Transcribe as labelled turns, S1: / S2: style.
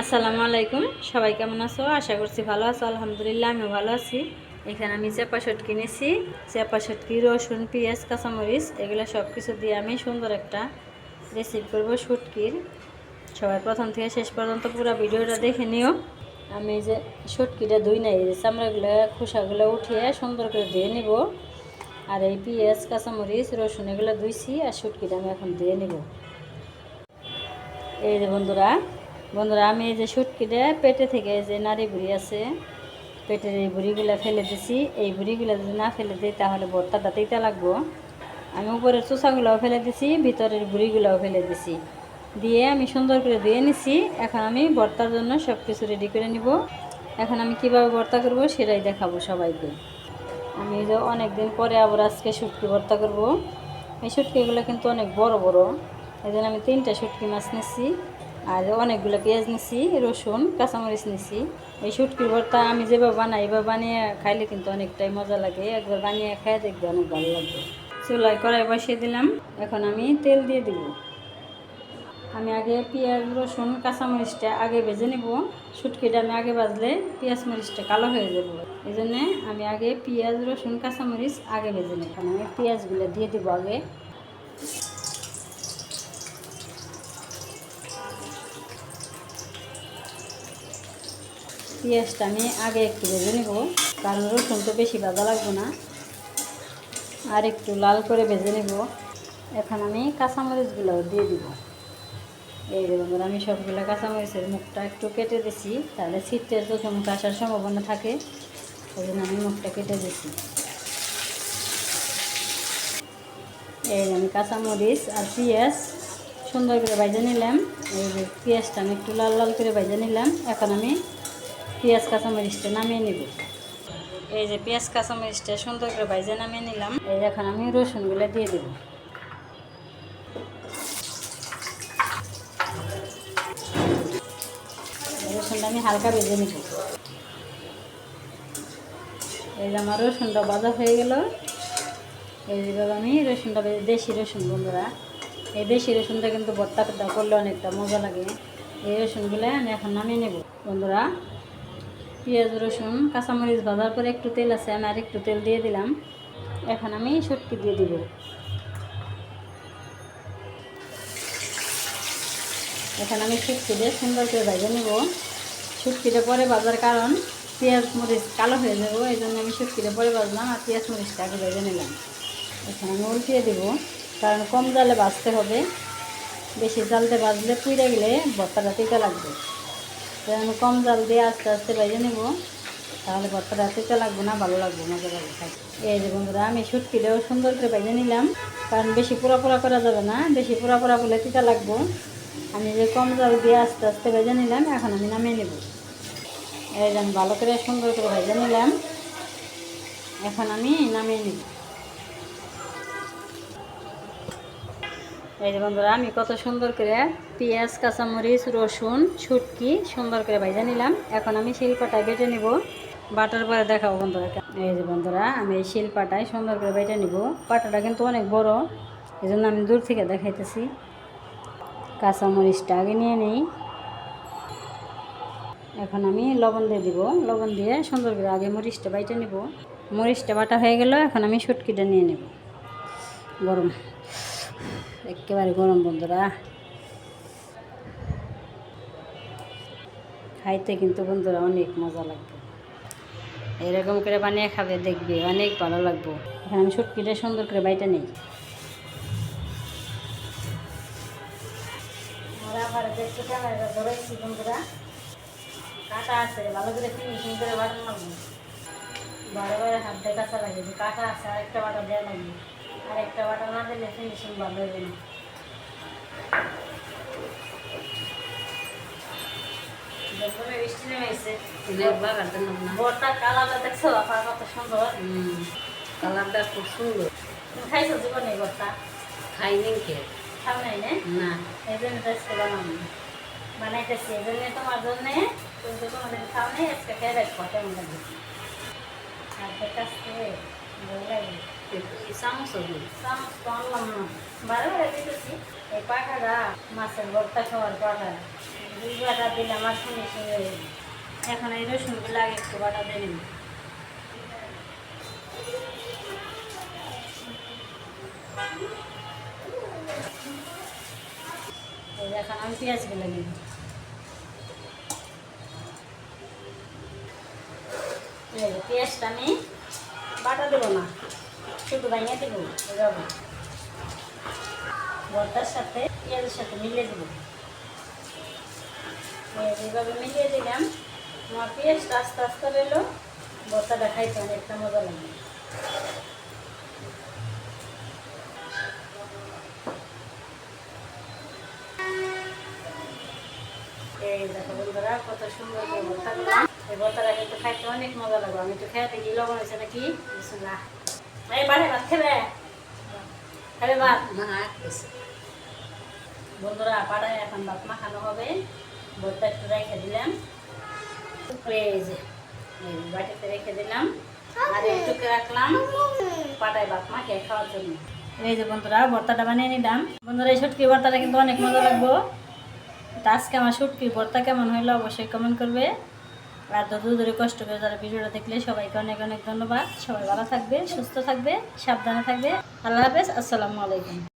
S1: আসসালামু আলাইকুম। সবাই কেমন আছো? আশা করছি ভালো আছো। আলহামদুলিল্লাহ, আমিও ভালো আছি। এখানে আমি চেপা শট কিনেছি। চেপা শটকি রসুন, পেঁয়াজ, কাঁচামরিচ, এগুলো সব কিছু দিয়ে আমি সুন্দর একটা রেসিপি করব শুটকির। সবাই প্রথম থেকে শেষ পর্যন্ত পুরো ভিডিওটা দেখে নিও। আমি যে শুটকিটা ধুই নাই চামড়াগুলো, খোসাগুলো উঠিয়ে সুন্দর করে ধুয়ে নিব। আর এই পেঁয়াজ, কাঁচামরিচ, রসুন এগুলো ধুইছি আর শুটকিটা আমি এখন ধুয়ে নিব। এই যে বন্ধুরা বন্ধুরা, আমি এই যে শুটকিটা পেটে থেকে যে নারী বুড়ি আছে, পেটের এই বুড়িগুলো ফেলে দিছি। এই বুড়িগুলো যদি না ফেলে দিই, তাহলে ভর্তাটা তিতা লাগবো। আমি উপরের চোষাগুলোও ফেলে দিছি, ভিতরের বুড়িগুলোও ফেলে দিছি। দিয়ে আমি সুন্দর করে ধুয়ে নিছি। এখন আমি ভর্তার জন্য সব কিছু রেডি করে নিব। এখন আমি কীভাবে ভর্তা করব সেটাই দেখাবো সবাইকে। আমি যে অনেক দিন পরে আবার আজকে শুটকি ভর্তা করব। এই শুটকিগুলো কিন্তু অনেক বড় বড়। এই আমি তিনটা শুটকি মাছ নিচ্ছি আর অনেকগুলো পেঁয়াজ নিছি, রসুন, কাঁচামরিচ নিছি। এই শুটকির ভর্তা আমি যেভাবে বানাই এবার বানিয়ে খাইলে কিন্তু অনেকটাই মজা লাগে। একবার বানিয়ে খাই দেখবে অনেক ভালো লাগবে। চুলায় কড়াই বসিয়ে দিলাম। এখন আমি তেল দিয়ে দিব। আমি আগে পেঁয়াজ, রসুন, কাঁচামরিচটা আগে ভেজে নেব। শুটকিটা আমি আগে ভাজলে পেঁয়াজ মরিচটা কালো হয়ে যাব। এই জন্যে আমি আগে পেঁয়াজ, রসুন, কাঁচামরিচ আগে ভেজে নেব। আমি পেঁয়াজগুলো দিয়ে দেবো আগে। পেঁয়াজটা আমি আগে একটু ভেজে নেব, কারণ রসুন তো বেশি ভাজা লাগবে না। আর একটু লাল করে ভেজে নেব। এখন আমি কাঁচামরিচগুলো দিয়ে দিব। এই বন্ধুরা, আমি সবগুলো কাঁচামরিচের মুখটা একটু কেটে দিছি, তাহলে শীতের চোখে মুখ আসার সম্ভাবনা থাকে। ওই জন্য আমি মুখটা কেটে দিছি। এই আমি কাঁচামরিচ আর পেঁয়াজ সুন্দর করে ভাজে নিলাম। এই পেঁয়াজটা আমি একটু লাল লাল করে ভাজে নিলাম। এখন আমি পেঁয়াজ কাঁচামরিচটা নামিয়ে নেব। এই যে পেঁয়াজ কাঁচামরিচটা সুন্দর করে ভাইজে নামিয়ে নিলাম। এই এখন আমি রসুনগুলো দিয়ে দেবো। রসুনটা আমি হালকা ভেজে নিব। এই যে আমার রসুনটা বাজা হয়ে গেল। এই যেভাবে আমি রসুনটা দেশি রসুন বন্ধুরা। এই দেশি রসুনটা কিন্তু ভর্তাটা করলে অনেকটা মজা লাগে। এই রসুনগুলো আমি এখন নামিয়ে নেব। বন্ধুরা পেঁয়াজ, রসুন, কাঁচামরিচ ভাজার পরে একটু তেল আছে, আমি আর একটু তেল দিয়ে দিলাম। এখন আমি সটকি দিয়ে দিব। এখন আমি শুটকি দিয়ে সুন্দর করে ভেজে নেব। শুটকিটা পরে ভাজার কারণ পেঁয়াজ, মরিচ কালো হয়ে যাব, এই জন্য আমি শুটকিটা পরে ভাজলাম আর পেঁয়াজ, মরিচটা আগে ভেজে নিলাম। এখন আমি উল্টিয়ে দেবো, কারণ কম জালে ভাজতে হবে। বেশি জালতে ভাজলে পুড়ে গেলে ভর্তাটা তিতা লাগবে। আমি কম জাল দিয়ে আস্তে আস্তে ভেজে নেব, তাহলে ভর্তাটা তিতা লাগবে না, ভালো লাগবে মজা লাগবে। এই যে বন্ধুরা, আমি শুটকিটাও সুন্দর করে ভেজে নিলাম, কারণ বেশি পোড়া পোড়া করা যাবে না, বেশি পোড়া পোড়া করলে তিতা লাগবো। আমি যে কম জাল দিয়ে আস্তে আস্তে ভেজে নিলাম, এখন আমি নামিয়ে নেব। এই যে আমি ভালো করে সুন্দর করে ভেজে নিলাম, এখন আমি নামিয়ে নেব। এই যে বন্ধুরা, আমি কত সুন্দর করে পেঁয়াজ, কাঁচামরিচ, রসুন ছুটকি সুন্দর করে ভেজে নিলাম। এখন আমি শিলপাটায় বেটে নিব। বাটার পরে দেখাবো বন্ধুরা এই যে বন্ধুরা, আমি এই শিলপাটায় সুন্দর করে বেটে নিব। পাটাটা কিন্তু অনেক বড় এই জন্য আমি দূর থেকে দেখাইতেছি। কাঁচামরিচটা আগে নিয়ে নিই। এখন আমি লবণ দিয়ে দিব। লবণ দিয়ে সুন্দর করে আগে মরিচটা বাইটে নিব। মরিচটা বাটা হয়ে গেল, এখন আমি শুটকিটা নিয়ে নেব। গরম, একেবারে গরম বন্ধুরা। খাইতে কিন্তু বন্ধুরা অনেক মজা লাগবে। এরকম করে বানিয়ে খাবে দেখবে অনেক ভালো লাগবে। এখন আমি শুটকিটা সুন্দর করে বাইটা নেই। কাটা আছে ভালো করে ফিনিশিং করে বাটা লাগবে। বারে বারে হাত কাঁচা লাগে যে কাটা আছে আরেকটা বাটা দেওয়া লাগবে। আর একটা বাটা না দিলে ফিনিশিং ভালো হবে না। বড়টা কালারটা দেখছ আপনার কত সুন্দর
S2: কালারটা খুব সুন্দর
S1: তুমি খাইছো জীবনে বড়টা
S2: খাইনি কে
S1: খাও নাই না এই জন্য আজকে বানাবো বানাইতেছি এই জন্য তোমার জন্য তুমি তো তোমাদের খাও নাই আর কাছ থেকে ভালো লাগে না বারো দিতেছি এই পাখাটা মাছের ভর্তা খাওয়ার। পাখা দুই বাটা দিলাম আর শুনে শুনে এখন এই রসুনগুলো আগে একটু বাটা দিয়ে নিব। এখন আমি পেঁয়াজগুলো নিব। পেঁয়াজটা আমি বাটা দেবো না, শুধু ভাঙিয়ে দেবো ভর্তার সাথে পেঁয়াজের সাথে মিলিয়ে দেবো। এইভাবে মিলিয়ে দিলাম। আমার পেঁয়াজটা আস্তে আস্তে রইল ভর্তাটা খাইতে অনেকটা মজা লাগে এই দেখো বন্ধুরা কত সুন্দর করে ভর্তা করলাম এই ভর্তাটা কিন্তু খাইতে অনেক মজা লাগবে। আমি একটু খেয়ে দেখি লবণ হয়েছে নাকি? বিসমিল্লাহ। এই বাড়ে ভাত খেলে? খাবে ভাত?
S2: না
S1: বন্ধুরা পাড়ায় এখন ভাত মাখানো হবে। ভর্তা একটু রেখে দিলাম। বাটিতে রেখে দিলাম। আর একটুকে রাখলাম পাটায় ভাত মাখিয়ে খাওয়ার জন্য। এই যে বন্ধুরা, ভর্তাটা বানিয়ে নিলাম। বন্ধুরা, এই শুটকি ভর্তাটা কিন্তু অনেক মজা লাগবো। আজকে আমার শুটকি ভর্তা কেমন হইল অবশ্যই কমেন্ট করবে। আর ধৈর্য ধরে কষ্ট করে যারা ভিডিওটা দেখলে সবাইকে অনেক অনেক ধন্যবাদ। সবাই ভালো থাকবে, সুস্থ থাকবে, সাবধানে থাকবে। আল্লাহ হাফেজ, আসসালামু আলাইকুম।